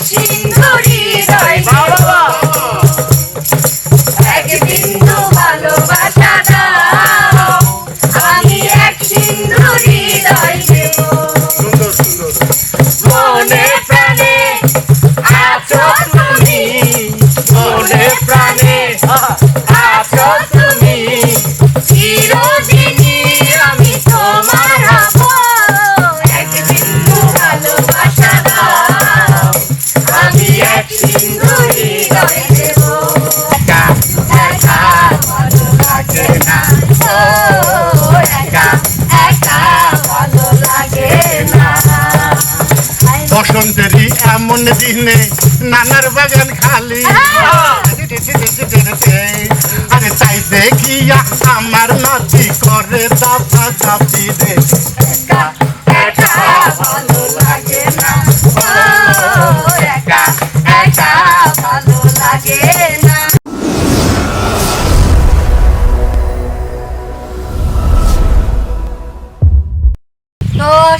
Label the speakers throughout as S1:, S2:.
S1: এক সিন্ধুরি হৃদয় এক বিন্দু ভালোবাসা দাও আমি এক সিন্ধুরি হৃদয় দেব
S2: সুন্দর সুন্দর
S1: মনে প্রাণে আছো তুমি মনে প্রাণে আছো তুমি চিরদিনই
S2: বসন্তেরই এমন দিনে নানার বাগান খালি। আরে তাই দেখিয়া আমার নাতি করে দাপা দাপি রে।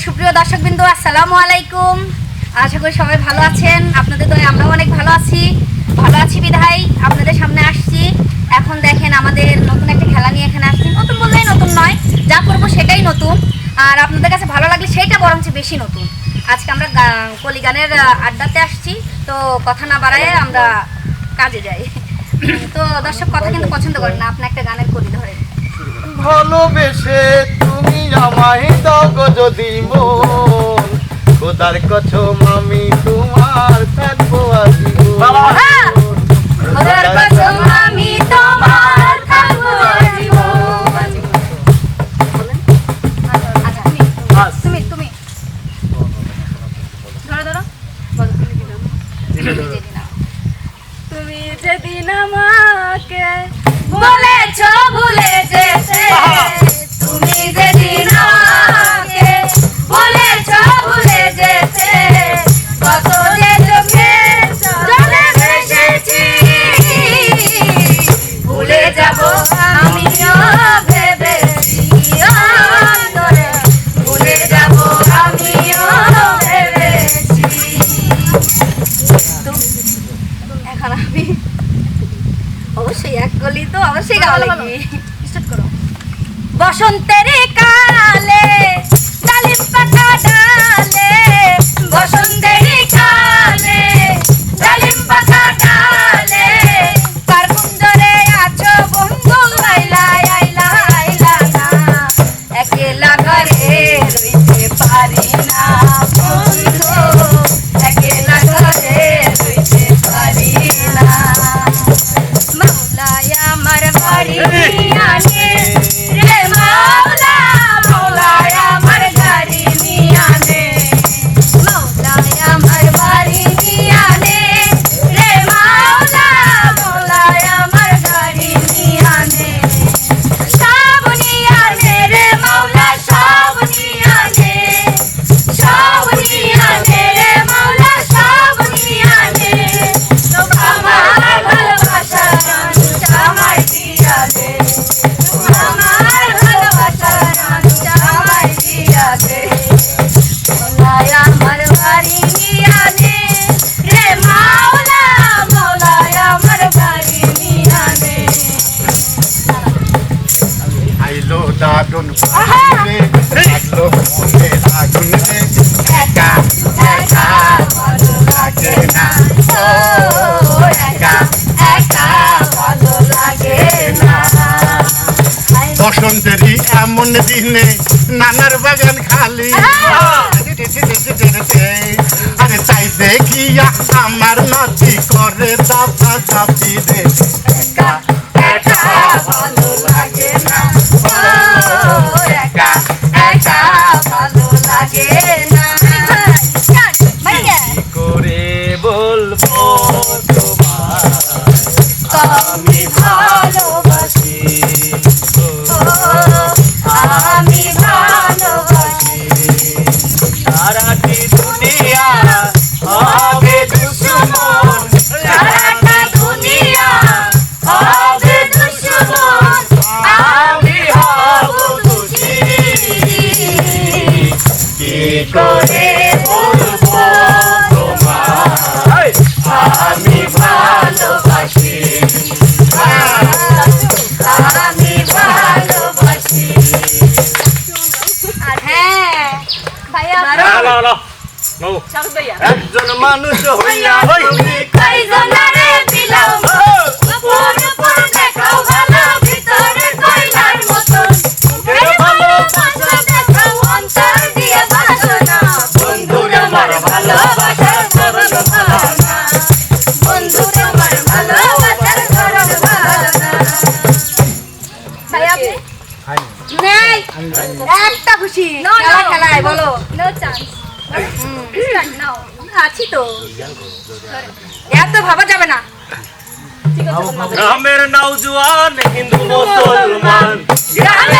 S1: সুপ্রিয় দর্শক বিন্দু আসসালামু আলাইকুম। আশা করি সবাই ভালো আছেন। আপনাদের তো আমরাও অনেক ভালো আছি। ভালো আছি বিধাই, আপনাদের সামনে আসছি। এখন দেখেন আমাদের নতুন একটা খেলা নিয়ে এখানে আসছি। নতুন বললেই নতুন নয়, যা করব সেটাই নতুন। আর আপনাদের কাছে ভালো লাগলে সেইটা বরঞ্চ বেশি নতুন। আজকে আমরা গা- কলি গানের আড্ডাতে আসছি। তো কথা না বাড়ায় আমরা কাজে যাই। তো দর্শক, কথা কিন্তু পছন্দ করেন না। আপনি একটা গানের কলি ধরেন।
S2: ভালোবেসে তুমি আমায় দাও যদি মন। খোদার কসম আমি তোমার থাকব আজীবন
S1: হ্যাঁ। খোদার কসম আমি তোমার অবশ্যই গাওয়া লাগবে স্টার্ট করো। বসন্তের কালে ডালিম পাতা ডালে বসন্তের কালে
S2: বসন্তেরই এমন দিনে নানার বাগান খালি। আরে তাই দেখিয়া আমার নাতি করে দাপা দাপি রে।
S1: ভালো লাগে না। ভালো লাগে না।
S2: করে বলব
S1: হ্যাঁ, হ্যাঁ, হ্যাঁ,
S3: একজন মানুষ হইয়া তুমি
S1: কয়জনারে দিলাম এত ভাবা যাবে না।
S3: গ্রামের নওজোয়ান হিন্দু মুসলমান।
S1: গ্রামের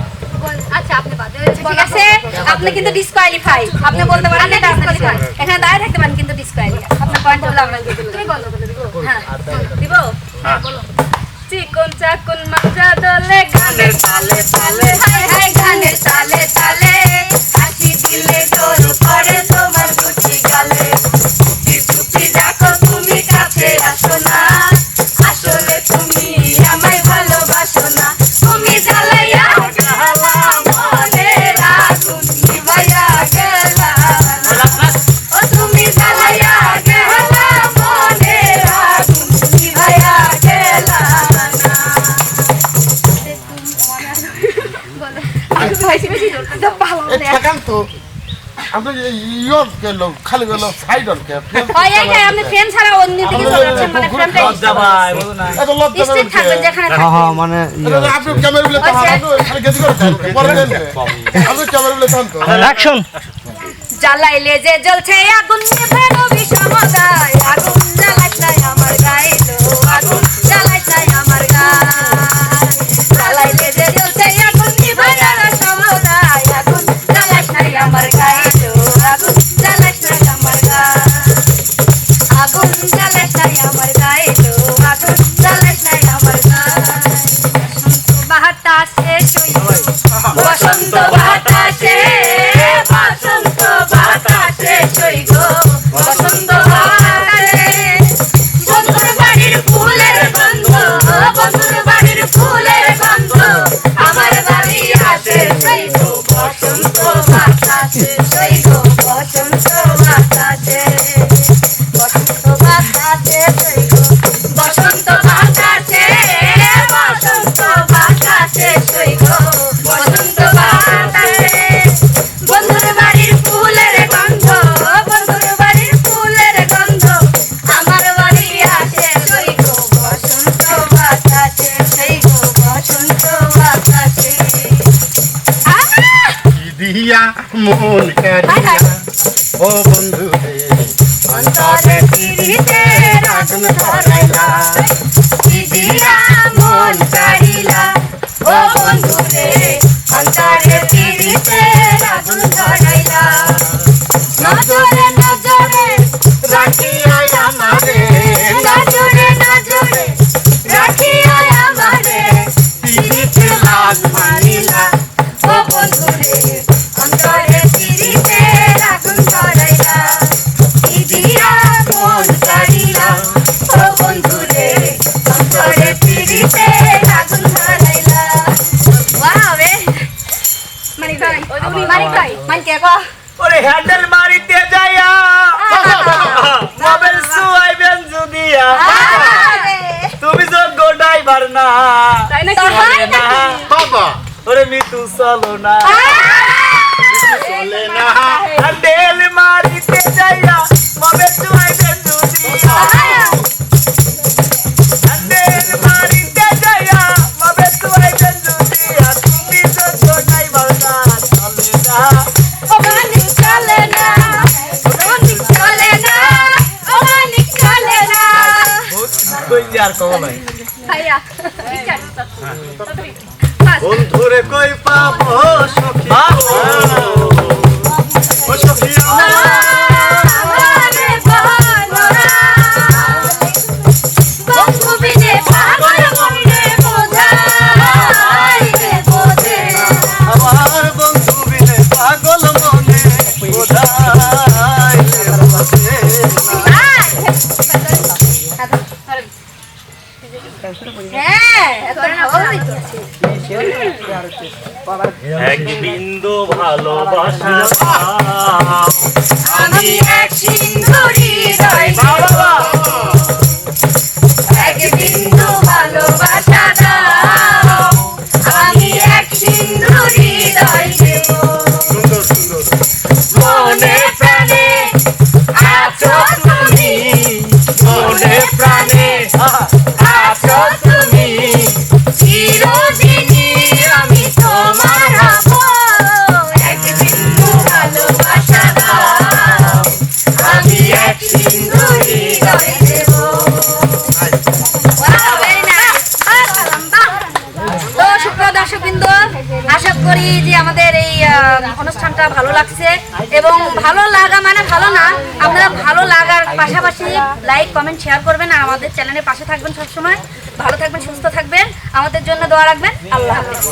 S1: আচ্ছা আপনি বাদ ঠিক আছে? আপনি কিন্তু ডিসকোয়ালিফাই আপনি বলতে পারেন না ডিসকোয়ালিফাই এখানে দাঁড়িয়ে থাকতে পারেন কিন্তু ডিসকোয়ালিফাই আপনার পয়েন্ট হলো আমরা তুমি বলো হ্যাঁ দিব?
S3: হ্যাঁ।
S1: চিকন চাকুন মাজা দলে গানের তালে তালে। হায় হায় গানের তালে তালে।
S2: এই ঠেকান তো। আপনি ইয়র গেল খালি গেল সাইডর কে
S1: হয় এইটাই, আপনি ফ্রেম ছাড়া অন্য দিকে চলে যাচ্ছেন, মানে ফ্রেমটা
S3: লজ্জা ভাই, বলো না।
S2: এত লজ্জা
S1: স্ট্রিক থাকবেন যেখানে থাকবেন।
S2: এটা আপনি ক্যামেরা বলে তো
S1: আচ্ছা।
S2: খালি গেদি করে পরে দেন আপনি ক্যামেরা বলে থাকেন তো।
S1: জ্বালাইলে যে জ্বলছে আগুন নিভে রবি সমুদায় আগুন
S2: দিয়া মন কারিয়া ও বন্ধু
S1: অন্তরে পিড়িতে আগুন ধরাইলা। দিদিয়া মন কাড়িলা। ও বন্ধু রে অন্তরে পিড়িতে আগুন ধরাইলা।
S3: ওরে হ্যান্ডেল মারিতে যাইয়া। মোবাইল সুয়াইবেন যদিয়া তুমি যোগ্য ড্রাইভার না।
S1: তাই নাকি?
S3: না।
S2: বাবা।
S3: ওরে মিতু চলো না।
S2: চলে না।
S3: হ্যান্ডেল মারিতে যাইয়া। মোবাইল সুয়াইবেন কি এক বিন্দু ভালোবাসা।
S1: আমি এক সিন্ধুরি হৃদয় আহ, ভালো লাগছে এবং ভালো লাগা মানে ভালো না। আপনারা ভালো লাগার পাশাপাশি লাইক কমেন্ট শেয়ার করবেন আমাদের চ্যানেলের পাশে থাকবেন সবসময়। ভালো থাকবেন সুস্থ থাকবেন। আমাদের জন্য দোয়া রাখবেন। আল্লাহ হাফেজ।